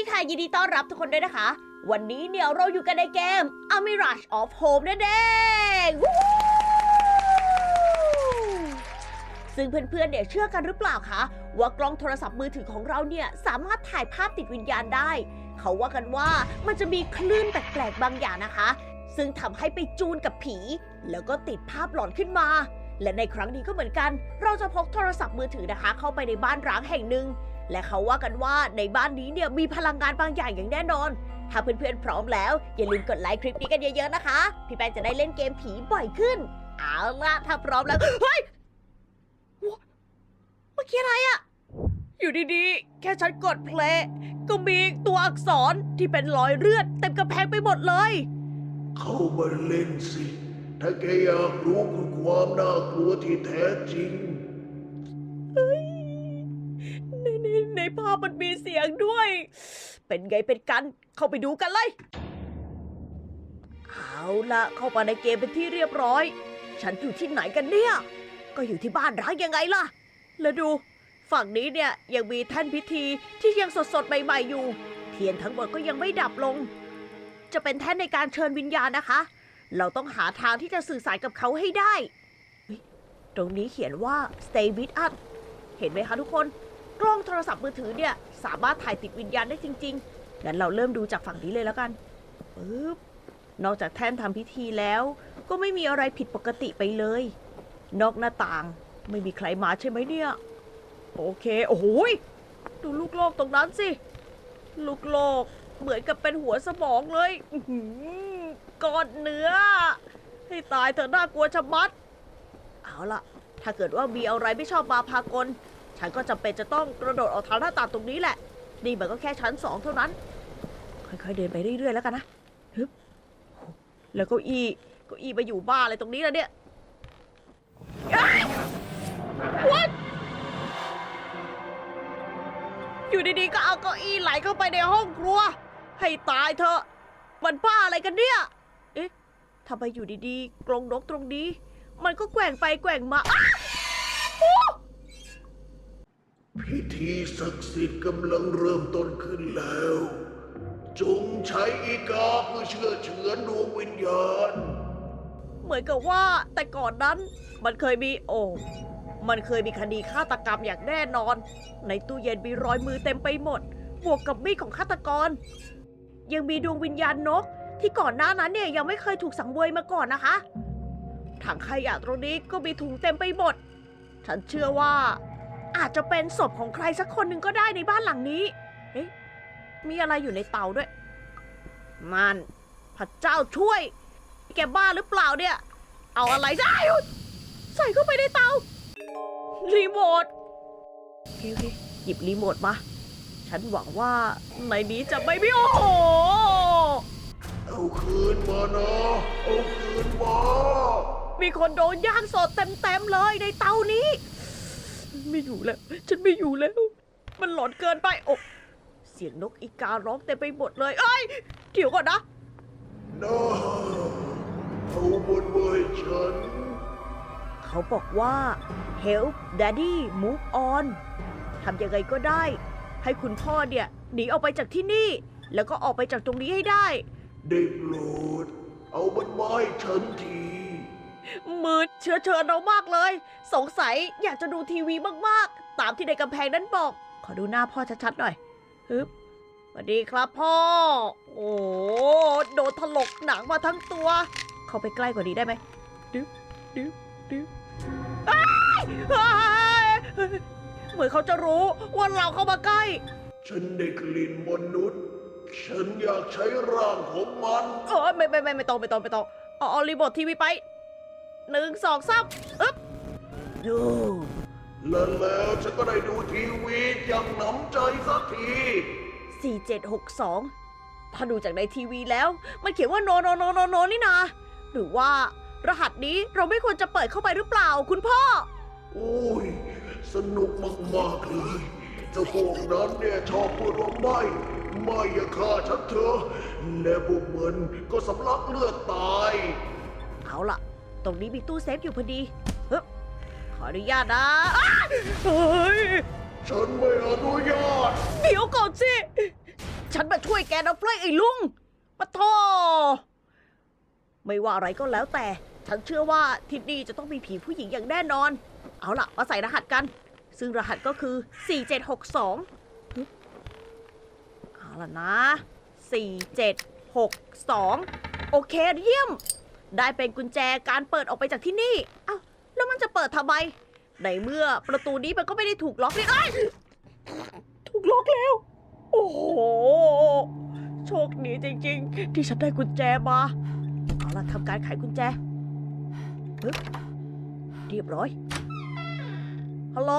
ดีค่ะ ยินดีต้อนรับทุกคนด้วยนะคะ วันนี้เนี่ยเราอยู่กันในเกม A Mirage of Home นั่นเองซึ่งเพื่อนๆเนี่ยเชื่อกันหรือเปล่าคะ ว่ากล้องโทรศัพท์มือถือของเราเนี่ยสามารถถ่ายภาพติดวิญญาณได้ เขาว่ากันว่ามันจะมีคลื่นแปลกๆบางอย่างนะคะ ซึ่งทำให้ไปจูนกับผี แล้วก็ติดภาพหลอนขึ้นมา และในครั้งนี้ก็เหมือนกัน เราจะพกโทรศัพท์มือถือนะคะ เข้าไปในบ้านร้างแห่งหนึ่ง และเขาว่ากันว่าในบ้านนี้เนี่ยมีพลังงานบางอย่างอย่างแน่นอน ถ้าเพื่อนๆพร้อมแล้ว อย่าลืมกดไลค์คลิปนี้กันเยอะๆนะคะ พี่แป้งจะได้เล่นเกมผีบ่อยขึ้น เอาล่ะถ้าพร้อมแล้ว เฮ้ยเมื่อกี้อะไรอะอยู่ดีๆ แค่ฉันกดเพลย์ก็มีตัวอักษรที่เป็นรอยเลือดเต็มกระแพงไปหมดเลย เข้ามาเล่นสิ ถ้าแกอยากรู้คือความน่ากลัวที่แท้จริง มันมีเสียงด้วย เป็นไงเป็นกัน เข้าไปดูกันเลย เอาละเข้ามาในเกมเป็นที่เรียบร้อย ฉันอยู่ที่ไหนกันเนี่ย ก็อยู่ที่บ้านร้างยังไงล่ะ แล้วดู ฝั่งนี้เนี่ยยังมีแท่นพิธีที่ยังสดๆใหม่ๆอยู่ เทียนทั้งหมดก็ยังไม่ดับลง จะเป็นแท่นในการเชิญวิญญาณนะคะ เราต้องหาทางที่จะสื่อสารกับเขาให้ได้ ตรงนี้เขียนว่า stay with us เห็นไหมคะทุกคน กล้องโทรศัพท์มือถือเนี่ยสามารถถ่ายติดวิญญาณได้จริงๆ งั้นเราเริ่มดูจากฝั่งนี้เลยแล้วกันปึ๊บนอกจากแท่นทำพิธีแล้ว ก็ไม่มีอะไรผิดปกติไปเลย นอกหน้าต่างไม่มีใครมาใช่ไหมเนี่ย โอเค โอ้โหยดูลูกโลกตรงนั้นสิ ลูกโลกเหมือนกับเป็นหัวสมองเลยก้อนเนื้อ ให้ตายเถอะน่ากลัวชะมัด เอาล่ะ ถ้าเกิดว่ามีอะไรไม่ชอบมาพากล ฉันก็จำเป็นจะต้องกระโดดออกทางหน้าต่างตรงนี้แหละ นี่มันก็แค่ชั้นสองเท่านั้น ค่อยๆเดินไปเรื่อยๆแล้วกันนะฮึบแล้วเก้าอี้เก้าอี้มาอยู่บ้านอะไรตรงนี้แล้วเนี่ยอ้าย What? อยู่ดีๆก็เอาเก้าอี้ไหลเข้าไปในห้องครัว ให้ตายเถอะมันบ้าอะไรกันเนี่ย เอ๊ะทำไมอยู่ดีๆกรงนกตรงนี้ มันก็แกว่งไปแกว่งมาอ้าโอ้ พิ ธีศักดิ์สิทธิ์กำลังเริ่มต้นขึ้นแล้ว จงใช้อีกาเพื่อเชื่อเฉือนดวงวิญญาณ เหมือนกับว่าแต่ก่อนนั้นมันเคยมีโอ้มันเคยมีคดีฆาตกรรมอย่างแน่นอน ในตู้เย็นมีรอยมือเต็มไปหมด บวกกับมีดของฆาตกร ยังมีดวงวิญญาณนก ที่ก่อนหน้านั้นเนี่ยยังไม่เคยถูกสังเวยมาก่อนนะคะ ถังขยะตรงนี้ก็มีถุงเต็มไปหมด ฉันเชื่อว่า อาจจะเป็นศพของใครสักคนหนึ่งก็ได้ในบ้านหลังนี้ เอ๊ะ มีอะไรอยู่ในเตาด้วย มันพระเจ้าช่วย แกบ้าหรือเปล่าเนี่ย เอาอะไรได้ใส่เข้าไปในเตา รีโมทโอเคโอเคหยิบรีโมทมา ฉันหวังว่าในนี้จะไม่มีโอ้โห เอาคืนมานะ เอาคืนมา มีคนโดนย่างสดเต็มๆเลยในเตานี้ ไม่อยู่แล้ว ฉันไม่อยู่แล้ว มันหลอนเกินไปโอ้เสียงนกอีการ้องเต็มไปหมดเลยเอ้ยเดี๋ยวก่อนนะนะเอาบนไว้ฉัน เขาบอกว่า help daddy move on ทำยังไงก็ได้ ให้คุณพ่อเนี่ย หนีออกไปจากที่นี่ แล้วก็ออกไปจากตรงนี้ให้ได้ ได้โปรดเอามันมาให้ฉันที มืดเชื้อเชิญเรามากเลย สงสัยอยากจะดูทีวีมากๆ ตามที่ในกำแพงนั้นบอก ขอดูหน้าพ่อชัดๆหน่อยฮึบสวัสดีครับพ่อ โอ้โดนถลกหนังมาทั้งตัว เข้าไปใกล้กว่านี้ได้ไหมดึ๊บดึ๊บดึ๊บอ้ายอ้ายเหมือนเขาจะรู้ว่าเราเข้ามาใกล้ ฉันได้กลิ่นมนุษย์ ฉันอยากใช้ร่างของมัน เออไม่ไม่ไม่ไม่ต้องไม่ต้องไม่ต้องเอาเอารีโมททีวีไป หนึ่งสองสามอึ๊บดูและแล้วฉันก็ได้ดูทีวีอย่างหนำใจสักที4762ถ้าดูจากในทีวีแล้ว มันเขียนว่าโนโนโนโนโนนี่นาหรือว่ารหัสนี้เราไม่ควรจะเปิดเข้าไปหรือเปล่าคุณพ่อ โอ้ย สนุกมากๆเลยเจ้าพวกนั้นเนี่ยชอบพูดว่าไม่ ไม่อย่าฆ่าฉันเถอะและพวกมันก็สำลักเลือดตาย เอาล่ะ ตรงนี้มีตู้เซฟอยู่พอดีเฮ้ยขออนุญาตนะอ้าวเฮ้ยฉันไม่อนุญาต เดี๋ยวก่อนสิฉันฉันมาช่วยแกนะเฟ้ยไอ้ลุงปะโทไม่ว่าอะไรก็แล้วแต่ ฉันเชื่อว่าที่นี่จะต้องมีผีผู้หญิงอย่างแน่นอน เอาล่ะ มาใส่รหัสกัน ซึ่งรหัสก็คือ 4762ฮึบเอาล่ะนะ 4762 โอเคเยี่ยม ได้เป็นกุญแจการเปิดออกไปจากที่นี่ เอ้า แล้วมันจะเปิดทำไม ในเมื่อประตูนี้มันก็ไม่ได้ถูกล็อกนี่เอ้ยถูกล็อกแล้ว โอ้โห โชคดีจริง ๆ ที่ฉันได้กุญแจมา เอาล่ะทำการไขกุญแจปึ๊บเรียบร้อย ฮัลโหล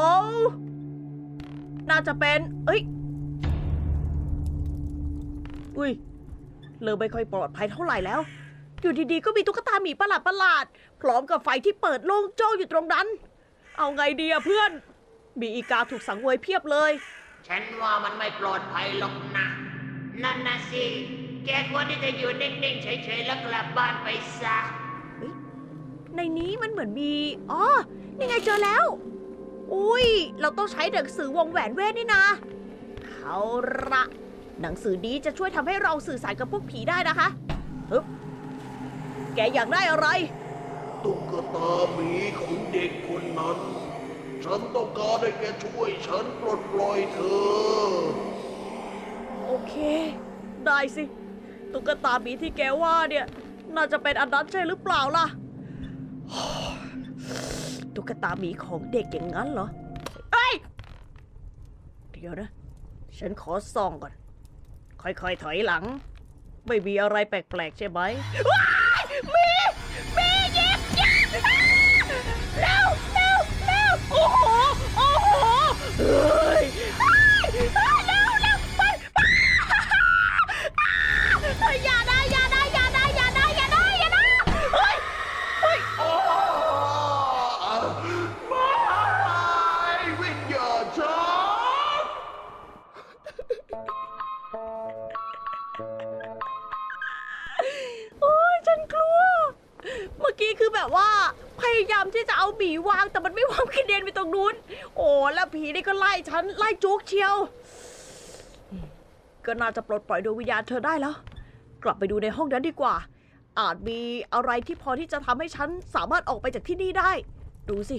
น่าจะเป็น เอ้ย อุ้ยเริ่มไม่ค่อยปลอดภัยเท่าไหร่แล้ว อยู่ดีๆ ก็มีตุ๊กตาหมีประหลาดประหลาดๆพร้อมกับไฟที่เปิดโล่งโจ้อยู่ตรงนั้น เอาไงดีอะเพื่อน มีอีกาถูกสังเวยเพียบเลย ฉันว่ามันไม่ปลอดภัยหรอกนะ นั่นนะสิ แกควรที่จะอยู่นิ่งๆเฉยๆแล้วกลับบ้านไปซะ ในนี้มันเหมือนมี อ๋อ นี่ไงเจอแล้ว อุ้ย เราต้องใช้หนังสือวงแหวนเวทนี่นะ เอาละหนังสือนี้จะช่วยทำให้เราสื่อสารกับพวกผีได้นะคะฮึบ แกอยากได้อะไร ตุ๊กตาหมีของเด็กคนนั้น ฉันต้องการให้แกช่วยฉันปลดปล่อยเธอ โอเค ได้สิ ตุ๊กตาหมีที่แกว่าเนี่ย น่าจะเป็นอันนั้นใช่หรือเปล่าล่ะ ตุ๊กตาหมีของเด็กอย่างนั้นเหรอ เอ้ย เดี๋ยวนะ ฉันขอส่องก่อน ค่อยๆ ถอยหลัง ไม่มีอะไรแปลกๆ ใช่ไหมว้ายมี เมื่อกี้คือแบบว่าพยายามที่จะเอาหมีวางแต่มันไม่วางกระเด็นไปตรงนู้น โอ้แล้วผีนี่ก็ไล่ฉันไล่จุกเชียว ก็น่าจะปลดปล่อยดวงวิญญาณเธอได้แล้ว กลับไปดูในห้องนั้นดีกว่า อาจมีอะไรที่พอที่จะทำให้ฉันสามารถออกไปจากที่นี่ได้ ดูสิ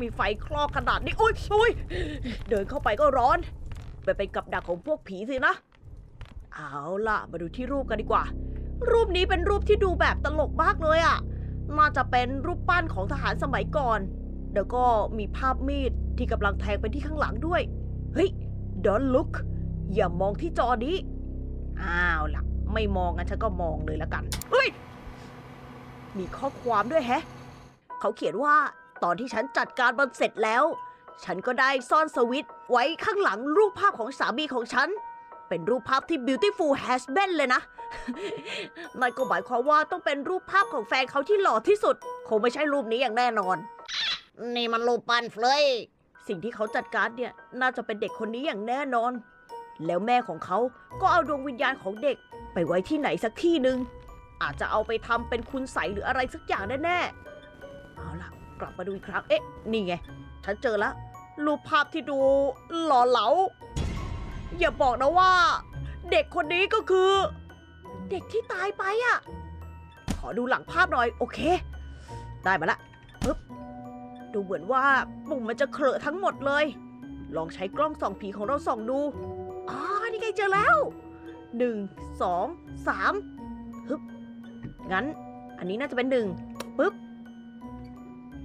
มีไฟคลอกขนาดนี้อุ้ยอุ้ยเดินเข้าไปก็ร้อนไปเป็นกับดักของพวกผีสินะ เอาล่ะ มาดูที่รูปกันดีกว่า รูปนี้เป็นรูปที่ดูแบบตลกมากเลยอะ่ะน่าจะเป็นรูปปั้นของทหารสมัยก่อน แล้วก็มีภาพมีดที่กำลังแทงไปที่ข้างหลังด้วย เฮ้ย don't look อย่ามองที่จอนี้ อ้าวล่ะ ไม่มองงั้นฉันก็มองเลยละกัน เฮ้ย มีข้อความด้วยแฮะ เขาเขียนว่าตอนที่ฉันจัดการมันเสร็จแล้ว ฉันก็ได้ซ่อนสวิตไว้ข้างหลังรูปภาพของสามีของฉัน เป็นรูปภาพที่ beautiful husband เลยนะ นั่นก็หมายความว่าต้องเป็นรูปภาพของแฟนเขาที่หล่อที่สุด คงไม่ใช่รูปนี้อย่างแน่นอน นี่มันรูปปั้นเฟลยสิ่งที่เขาจัดการเนี่ย น่าจะเป็นเด็กคนนี้อย่างแน่นอน แล้วแม่ของเขาก็เอาดวงวิญญาณของเด็กไปไว้ที่ไหนสักที่หนึ่งอาจจะเอาไปทำเป็นคุณใสยหรืออะไรสักอย่างแน่ๆ เอาล่ะ กลับมาดูอีกครั้ง เอ๊ะ นี่ไง ฉันเจอแล้วรูปภาพที่ดูหล่อเหลา อย่าบอกนะว่า เด็กคนนี้ก็คือ เด็กที่ตายไปอะ ขอดูหลังภาพหน่อยโอเค ได้มาละปึ๊บดูเหมือนว่าปุ่มมันจะเคลอะทั้งหมดเลย ลองใช้กล้องส่องผีของเราส่องดูอ๋อนี่ไงเจอแล้วหนึ่งสองสามฮึบงั้น อันนี้น่าจะเป็นหนึ่งปึ๊บ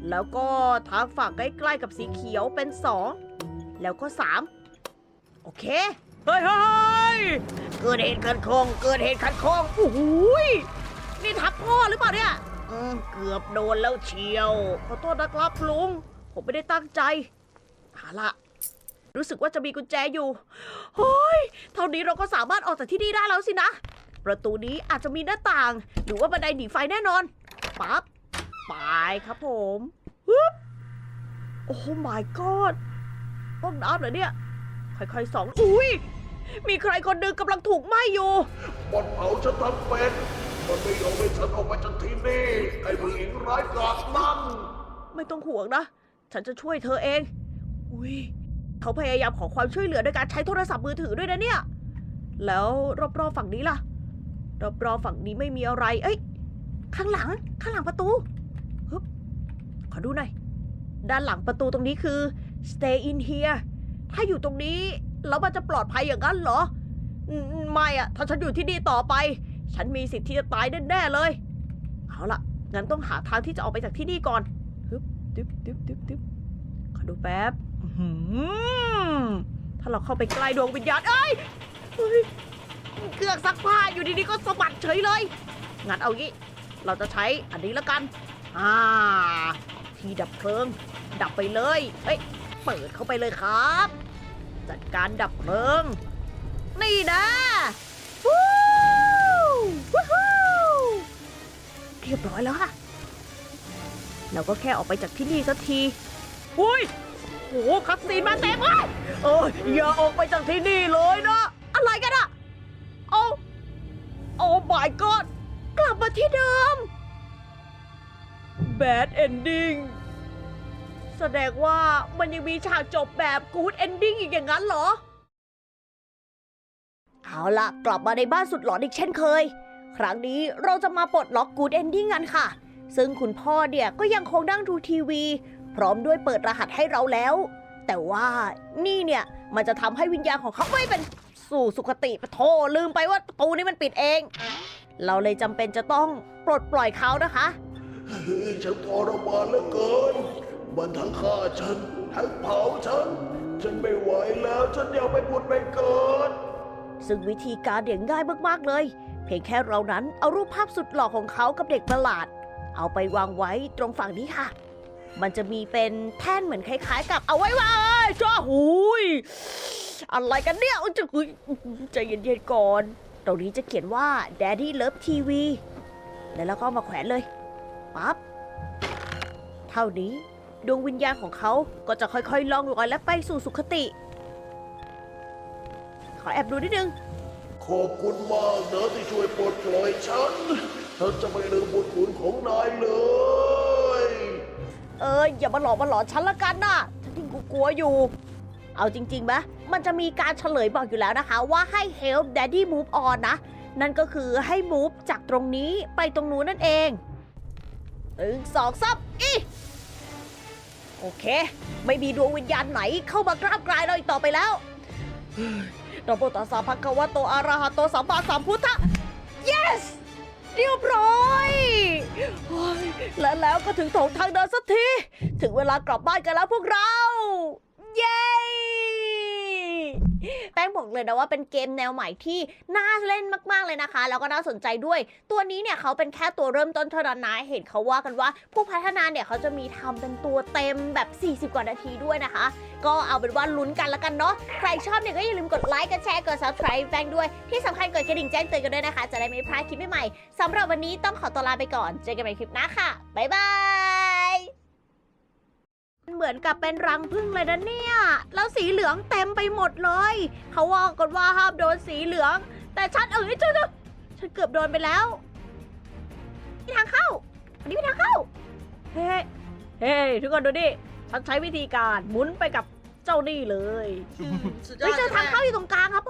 แล้วก็ทางฝั่งใกล้ๆกับสีเขียวเป็นสองแล้วก็สาม โอเค เฮ้ยเฮ้ยเกิดเหตุขัดข้องเกิดเหตุขัดข้องโอ้โหยนี่ทับพ่อหรือเปล่าเนี่ยอืมเกือบโดนแล้วเชียว ขอโทษนะครับลุง ผมไม่ได้ตั้งใจเอาละรู้สึกว่าจะมีกุญแจอยู่เฮ้ยเท่านี้เราก็สามารถออกจากที่นี่ได้แล้วสินะ ประตูนี้อาจจะมีหน้าต่าง หรือว่าบันไดหนีไฟแน่นอน ปั๊บ ไปครับผมฮึบโอ้ my god ห้องน้ำเหรอเนี่ย ค่อยๆส่องอุ้ยมีใครคนหนึ่งกำลังถูกไหม้อยู่ มันเผาฉันทั้งเป็นมันไม่ยอมให้ฉันออกไปจากที่นี่ไอ้ผู้หญิงร้ายกาจนั่นไม่ต้องห่วงนะ ฉันจะช่วยเธอเอง อุ้ยเขาพยายามขอความช่วยเหลือด้วยการใช้โทรศัพท์มือถือด้วยนะเนี่ย แล้วรอบๆฝั่งนี้ล่ะ รอบๆฝั่งนี้ไม่มีอะไร เอ้ย ข้างหลัง ข้างหลังประตูฮึบขอดูหน่อย ด้านหลังประตูตรงนี้คือ stay in here ถ้าอยู่ตรงนี้แล้วมันจะปลอดภัยอย่างนั้นเหรอ ไม่อะถ้าฉันอยู่ที่นี่ต่อไป ฉันมีสิทธิ์ที่จะตายแน่ๆเลย เอาล่ะงั้นต้องหาทางที่จะออกไปจากที่นี่ก่อนฮึบดึบดึบดึบดึบขอดูแป๊บถ้าเราเข้าไปใกล้ดวงวิญญาณเอ้ยเครื่องซักผ้าอยู่ดีๆก็สะบัดเฉยเลย งั้นเอางี้ เราจะใช้อันนี้แล้วกัน อ่า ที่ดับเพลิง ดับไปเลยเอ้ย เปิดเข้าไปเลยครับ จัดการดับเพลิง นี่นะวู้วู้ฮู้เรียบร้อยแล้วค่ะ เราก็แค่ออกไปจากที่นี่สักทีอุ้ยโอ้โหคัดซีนมาเต็มเลยเอออย่าออกไปจากที่นี่เลยนะ อะไรกันอะโอ้โอ้ my god กลับมาที่เดิม bad ending แสดงว่ามันยังมีฉากจบแบบ good ending อีกอย่างนั้นเหรอ เอาล่ะ กลับมาในบ้านสุดหลอนอีกเช่นเคย ครั้งนี้เราจะมาปลดล็อก good ending กันค่ะ ซึ่งคุณพ่อเนี่ยก็ยังคงนั่งดูทีวี พร้อมด้วยเปิดรหัสให้เราแล้ว แต่ว่านี่เนี่ยมันจะทำให้วิญญาณของเขาไม่เป็นสู่สุคติปะโทลืมไปว่าประตูนี้มันปิดเอง เราเลยจำเป็นจะต้องปลดปล่อยเขานะคะเฮ้ยฉันทรมานเหลือเกิน มันทั้งฆ่าฉัน ทั้งเผาฉัน ฉันไม่ไหวแล้ว ฉันอยากไปผุดไปเกิด ซึ่งวิธีการเดี่ยง่ายมากๆเลย เพียงแค่เรานั้นเอารูปภาพสุดหล่อของเขากับเด็กประหลาด เอาไปวางไว้ตรงฝั่งนี้ค่ะ มันจะมีเป็นแท่นเหมือนคล้ายๆ กับเอาไว้ว่าจ้าหุยอะไรกันเนี่ยจะอุ๊ยใจเย็นๆก่อน ตรงนี้จะเขียนว่า Daddy Love TV แล้วเราก็มาแขวนเลยปั๊บเท่านี้ ดวงวิญญาณของเขาก็จะค่อยๆล่องลอยและไปสู่สุคติ ขอแอบดูนิดนึง ขอบคุณมากนะที่ช่วยปลดปล่อยฉันฉันจะไม่ลืมบุญคุณของนายเลย เอออย่ามาหลอกมาหลอนฉันละกันนะฉันที่กูกลัวอยู่ เอาจริงๆไหมมันจะมีการเฉลยบอกอยู่แล้วนะคะ ว่าให้ help daddy move on นะ นั่นก็คือให้ move จากตรงนี้ไปตรงนู้นนั่นเองหนึ่งสองสามอี โอเค ไม่มีดวงวิญญาณไหนเข้ามากราบกลายเราอีกต่อไปแล้วเราโบตัสสะพักวะโตอาราหะโตสัมมาสัมพุทธะ yes เรียบร้อย และแล้วก็ถึงถงทางเดินสักที ถึงเวลากลับบ้านกันแล้วพวกเรา เย้ แป้งบอกเลยนะว่าเป็นเกมแนวใหม่ที่น่าเล่นมากๆเลยนะคะ แล้วก็น่าสนใจด้วย ตัวนี้เนี่ยเขาเป็นแค่ตัวเริ่มต้นเท่านั้นนะเห็นเขาว่ากันว่า ผู้พัฒนาเนี่ยเขาจะมีทำเป็นตัวเต็มแบบ 40 กว่านาทีด้วยนะคะ ก็เอาเป็นว่าลุ้นกันแล้วกันเนาะใครชอบเนี่ยก็อย่าลืมกดไลค์กดแชร์กด subscribe แป้งด้วยที่สำคัญกดกระดิ่งแจ้งเตือนกันด้วยนะคะ จะได้ไม่พลาดคลิปใหม่ๆสำหรับวันนี้ต้องขอตัวลาไปก่อน เจอกันใหม่คลิปหน้าค่ะบ๊ายบาย เหมือนกับเป็นรังผึ้งเลยนะเนี่ย แล้วสีเหลืองเต็มไปหมดเลย เขาว่ากันว่าห้ามโดนสีเหลือง แต่ฉันเอ้ยฉันฉันเกือบโดนไปแล้วนี่ทางเข้า อันนี้เป็นทางเข้า เฮ้ยเฮ้ยทุกคนดูดิ ฉันใช้วิธีการหมุนไปกับเจ้านี่เลย สุดยอไม่ดเจอใช่ไหมทางเข้าอยู่ตรงกลางครับผม